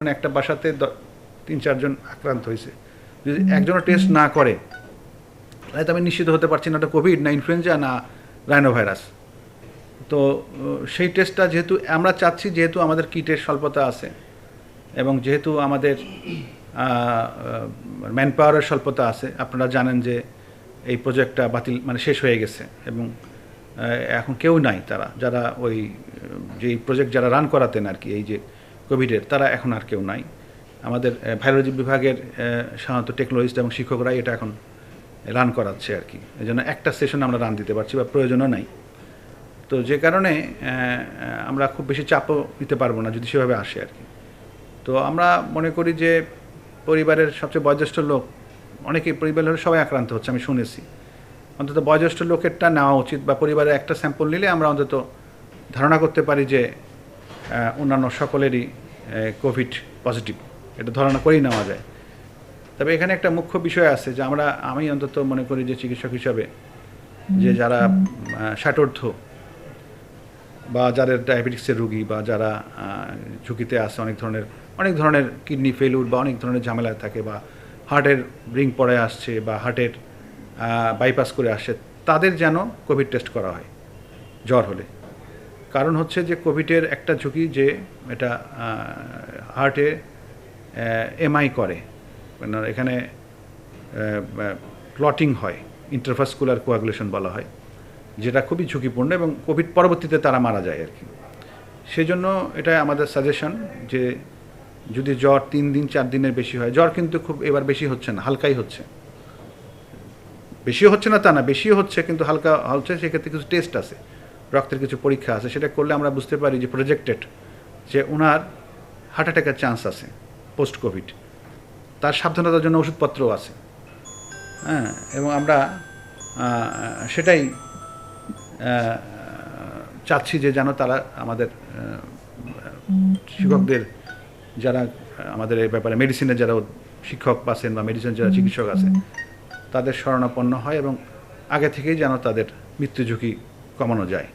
মানে একটা বাসাতে তিন, চারজন আক্রান্ত হয়েছে। যদি একজনও টেস্ট না করে, তাহলে তো আমি নিশ্চিত হতে পারছি না ওটা কোভিড না ইনফ্লুয়েঞ্জা না রাইনো ভাইরাস তো সেই টেস্টটা যেহেতু আমরা চাচ্ছি, যেহেতু আমাদের কিটের স্বল্পতা আছে এবং যেহেতু আমাদের ম্যান পাওয়ারের স্বল্পতা আছে, আপনারা জানেন যে এই প্রজেক্টটা বাতিল মানে শেষ হয়ে গেছে এবং এখন কেউ নাই তারা, যারা ওই যে প্রজেক্ট যারা রান করাতেন আর কি, এই যে কোভিডের, তারা এখন আর কেউ নাই। আমাদের ভাইরোলজি বিভাগের সাধারণত টেকনোলজিস্ট এবং শিক্ষকরাই এটা এখন রান করাচ্ছে আর কি। এই জন্য একটা সেশন আমরা রান দিতে পারছি বা প্রয়োজনও নাই। তো যে কারণে আমরা খুব বেশি চাপও নিতে পারব না যদি সেভাবে আসে আর কি। তো আমরা মনে করি যে পরিবারের সবচেয়ে বয়োজ্যেষ্ঠ লোক, অনেকেই পরিবারের সবাই আক্রান্ত হচ্ছে, আমি শুনেছি। অন্তত বয়োজ্যেষ্ঠ লোকেরটা নেওয়া উচিত বা পরিবারের একটা স্যাম্পল নিলে আমরা অন্তত ধারণা করতে পারি যে অন্যান্য সকলেরই কোভিড পজিটিভ এটা ধারণা করেই নেওয়া যায়। তবে এখানে একটা মুখ্য বিষয় আছে যে আমরা আমি অন্তত মনে করি যে চিকিৎসক হিসাবে যে যারা আহ, ষাটোর্ধ্ব বা যাদের ডায়াবেটিক্সের রুগী বা যারা ঝুঁকিতে আছে অনেক ধরনের অনেক ধরনের কিডনি ফেলুর বা অনেক ধরনের ঝামেলায় থাকে বা হার্টের রিং পড়ে আসছে বা হার্টের বাইপাস করে আসছে তাদের যেন কোভিড টেস্ট করা হয় জ্বর হলে। কারণ হচ্ছে যে কোভিডের একটা ঝুঁকি যে এটা হার্টে এমআই করে। মানে এখানে ক্লটিং হয় ইন্টারভাস্কুলার কোয়াগুলেশন বলা হয়, যেটা খুবই ঝুঁকিপূর্ণ এবং কোভিড পরবর্তীতে তারা মারা যায় আর কি। সেই জন্য এটা আমাদের সাজেশন যে যদি জ্বর তিন দিন, চার দিনের বেশি হয়, জ্বর কিন্তু খুব এবার বেশি হচ্ছে না, হালকাই হচ্ছে। বেশিও হচ্ছে না তা না, বেশিও হচ্ছে, কিন্তু হালকা হচ্ছে, সেক্ষেত্রে কিছু টেস্ট আছে। রক্তের কিছু পরীক্ষা আছে, সেটা করলে আমরা বুঝতে পারি যে প্রজেক্টেড যে ওনার হার্ট অ্যাটাকের চান্স আছে পোস্ট কোভিড তার সাবধানতার জন্য ওষুধপত্রও আছে। হ্যাঁ এবং আমরা সেটাই চাচ্ছি যে যেন তারা আমাদের শিক্ষকদের যারা, আমাদের এই ব্যাপারে মেডিসিনের যারা শিক্ষক আছেন বা মেডিসিন যারা চিকিৎসক আছেন, তাদের শরণাপন্ন হয় এবং আগে থেকেই যেন তাদের মৃত্যু ঝুঁকি কমানো যায়।